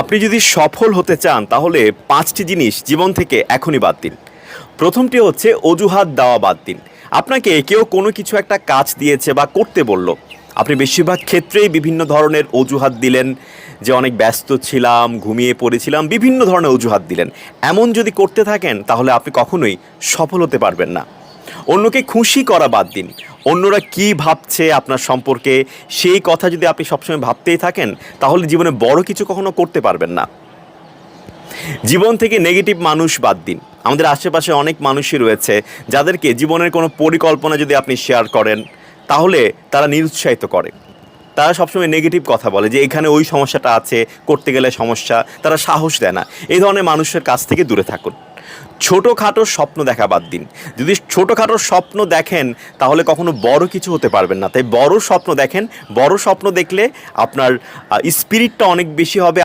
আপনি যদি সফল হতে চান, তাহলে পাঁচটি জিনিস জীবন থেকে এখনই বাদ দিন। প্রথমটি হচ্ছে অজুহাত দেওয়া বাদ দিন। আপনাকে কেউ কোনো কিছু একটা কাজ দিয়েছে বা করতে বলল। আপনি বেশিরভাগ ক্ষেত্রেই বিভিন্ন ধরনের অজুহাত দিলেন, যে অনেক ব্যস্ত ছিলাম, ঘুমিয়ে পড়েছিলাম, বিভিন্ন ধরনের অজুহাত দিলেন। এমন যদি করতে থাকেন, তাহলে আপনি কখনোই সফল হতে পারবেন না। অন্যকে খুশি করা বাদ দিন। অন্যরা কি ভাবছে আপনার সম্পর্কে, সেই কথা যদি আপনি সবসময় ভাবতেই থাকেন, তাহলে জীবনে বড় কিছু কখনো করতে পারবেন না। জীবন থেকে নেগেটিভ মানুষ বাদ দিন। আমাদের আশেপাশে অনেক মানুষই রয়েছে, যাদেরকে জীবনের কোনো পরিকল্পনা যদি আপনি শেয়ার করেন, তাহলে তারা নিরুৎসাহিত করে। তারা সবসময় নেগেটিভ কথা বলে যে এখানে ওই সমস্যাটা আছে, করতে গেলে সমস্যা, তারা সাহস দেয় না। এই ধরনের মানুষের কাছ থেকে দূরে থাকুন। ছোটোখাটো স্বপ্ন দেখা বাদ দিন। যদি ছোটোখাটো স্বপ্ন দেখেন, তাহলে কখনো বড় কিছু হতে পারবেন না। তাই বড় স্বপ্ন দেখেন, বড় স্বপ্ন দেখলে আপনার স্পিরিটটা অনেক বেশি হবে